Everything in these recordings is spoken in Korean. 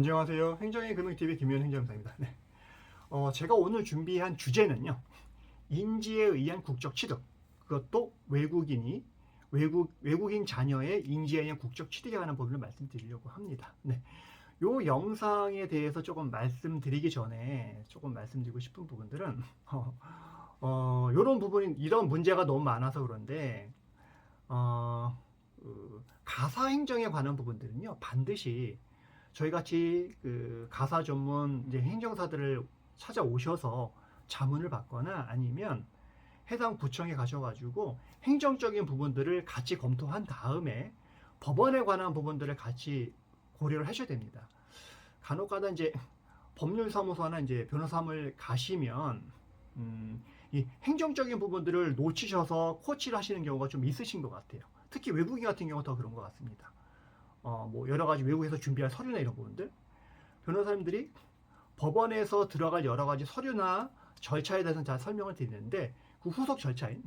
안녕하세요. 행정의 금융TV 김현 행정사입니다. 네. 어, 제가 오늘 준비한 주제는요. 인지에 의한 국적 취득. 그것도 외국인이 외국 외국인 자녀의 인지에 의한 국적 취득에 관한 부분을 말씀드리려고 합니다. 네. 요 영상에 대해서 조금 말씀드리기 전에 조금 말씀드리고 싶은 부분들은 어, 어 요런 부분이 이런 문제가 너무 많아서 그런데 어, 그 가사 행정에 관한 부분들은요 반드시 저희 같이 그 가사 전문 이제 행정사들을 찾아오셔서 자문을 받거나 아니면 해당 구청에 가셔가지고 행정적인 부분들을 같이 검토한 다음에 법원에 관한 부분들을 같이 고려를 하셔야 됩니다. 간혹가다 이제 법률사무소나 이제 변호사를 가시면 음, 이 행정적인 부분들을 놓치셔서 코치를 하시는 경우가 좀 있으신 것 같아요. 특히 외국인 같은 경우 더 그런 것 같습니다. 어, 뭐 여러 가지 외국에서 준비할 서류나 이런 부분들 변호사님들이 법원에서 들어갈 여러 가지 서류나 절차에 대해서는 잘 설명을 드리는데 그 후속 절차인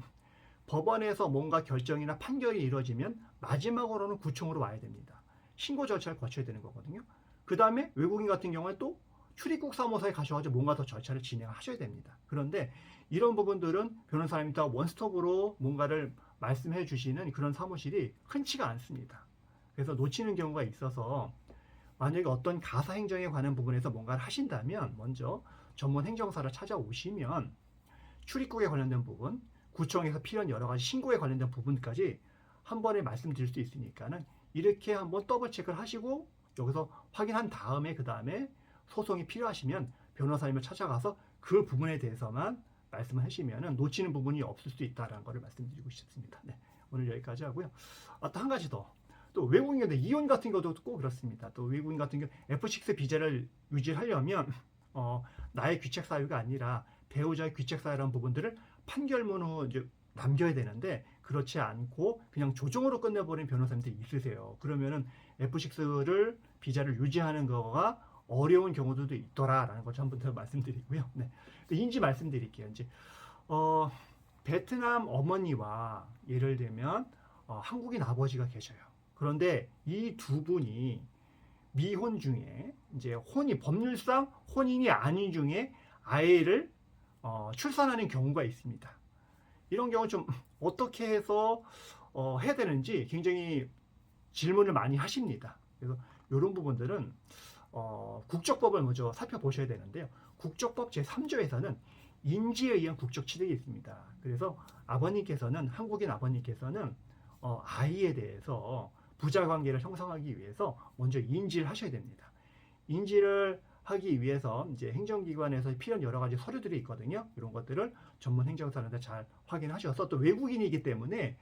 법원에서 뭔가 결정이나 판결이 이루어지면 마지막으로는 구청으로 와야 됩니다. 신고 절차를 거쳐야 되는 거거든요. 그 다음에 외국인 같은 경우에 또 출입국 사무소에 가셔가지고 뭔가 더 절차를 진행하셔야 됩니다. 그런데 이런 부분들은 변호사님이 다 원스톱으로 뭔가를 말씀해 주시는 그런 사무실이 흔치가 않습니다. 그래서 놓치는 경우가 있어서 만약에 어떤 가사 행정에 관한 부분에서 뭔가를 하신다면 먼저 전문 행정사를 찾아오시면 출입국에 관련된 부분, 구청에서 필요한 여러 가지 신고에 관련된 부분까지 한 번에 말씀드릴 수 있으니까는 이렇게 한번 더블 체크를 하시고 여기서 확인한 다음에 그 다음에 소송이 필요하시면 변호사님을 찾아가서 그 부분에 대해서만 말씀을 하시면은 놓치는 부분이 없을 수 있다라는 것을 말씀드리고 싶습니다. 네, 오늘 여기까지 하고요. 아, 또 한 가지 더. 또 외국인인데 이혼 같은 것도 꼭 그렇습니다. 또 외국인 같은 경우 F6 비자를 유지하려면 어, 나의 귀책 사유가 아니라 배우자의 귀책 사유라는 부분들을 판결문으로 이제 남겨야 되는데 그렇지 않고 그냥 조정으로 끝내버린 변호사님들이 있으세요. 그러면은 F6를 비자를 유지하는 거가 어려운 경우들도 있더라라는 것을 한번 더 말씀드리고요. 네. 인지 말씀드릴게요. 이제 어, 베트남 어머니와 예를 들면 어, 한국인 아버지가 계셔요. 그런데 이 두 분이 미혼 중에 이제 혼이 법률상 혼인이 아닌 중에 아이를 어, 출산하는 경우가 있습니다. 이런 경우 좀 어떻게 해서 어, 해야 되는지 굉장히 질문을 많이 하십니다. 그래서 이런 부분들은 어, 국적법을 먼저 살펴보셔야 되는데요. 국적법 제3조에서는 인지에 의한 국적 취득이 있습니다. 그래서 아버님께서는 한국인 아버님께서는 어, 아이에 대해서 부자 관계를 형성하기 위해서 먼저 인지를 하셔야 됩니다. 인지를 하기 위해서 이제 행정기관에서 필요한 여러 가지 서류들이 있거든요. 이런 것들을 전문 행정사한테 잘 확인하셔서 또 외국인이기 때문에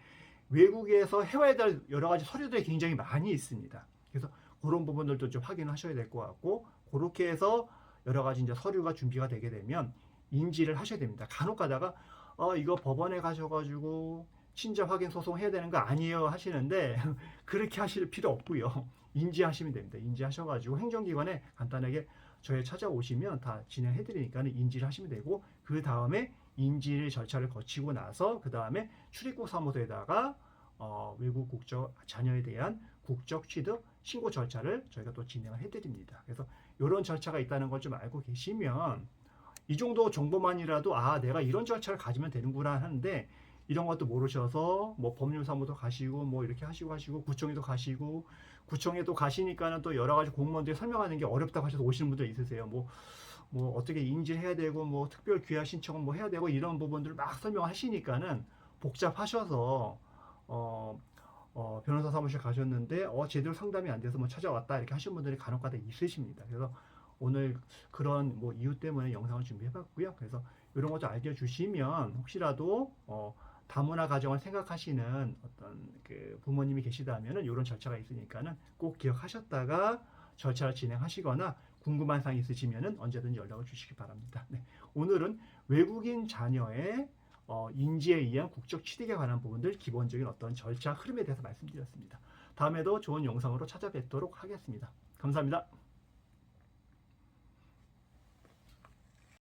외국에서 해와야 될 여러 가지 서류들이 굉장히 많이 있습니다. 그래서 그런 부분들도 좀 확인하셔야 될 것 같고 그렇게 해서 여러 가지 이제 서류가 준비가 되게 되면 인지를 하셔야 됩니다. 간혹 가다가 어 이거 법원에 가셔가지고 친자 확인 소송 해야 되는 거 아니에요 하시는데 그렇게 하실 필요 없고요. 인지하시면 됩니다. 인지하셔가지고 행정기관에 간단하게 저희 찾아오시면 다 진행해 드리니까 인지를 하시면 되고 그 다음에 인지 절차를 거치고 나서 그 다음에 출입국 사무소에다가 어, 외국 국적 자녀에 대한 국적 취득 신고 절차를 저희가 또 진행을 해드립니다. 그래서 이런 절차가 있다는 걸 좀 알고 계시면 이 정도 정보만이라도 아 내가 이런 절차를 가지면 되는구나 하는데 이런 것도 모르셔서 뭐 법률사무소 가시고 뭐 이렇게 하시고 하시고 구청에도 가시고 구청에도 가시니까는 또 여러 가지 공무원들이 설명하는 게 어렵다고 하셔서 오시는 분들 있으세요. 뭐뭐 어떻게 인지해야 되고 뭐 특별 귀화 신청은 뭐 해야 되고 이런 부분들을 막 설명하시니까는 복잡하셔서 어, 어, 변호사 사무실 가셨는데 어, 제대로 상담이 안 돼서 뭐 찾아왔다 이렇게 하시는 분들이 간혹가다 있으십니다. 그래서 오늘 그런 뭐 이유 때문에 영상을 준비해봤고요. 그래서 이런 것도 알려주시면 혹시라도 어, 다문화 가정을 생각하시는 어떤 그 부모님이 계시다면은 이런 절차가 있으니까는 꼭 기억하셨다가 절차를 진행하시거나 궁금한 사항 있으시면은 언제든지 연락을 주시기 바랍니다. 네. 오늘은 외국인 자녀의 어, 인지에 의한 국적 취득에 관한 부분들 기본적인 어떤 절차 흐름에 대해서 말씀드렸습니다. 다음에도 좋은 영상으로 찾아뵙도록 하겠습니다. 감사합니다.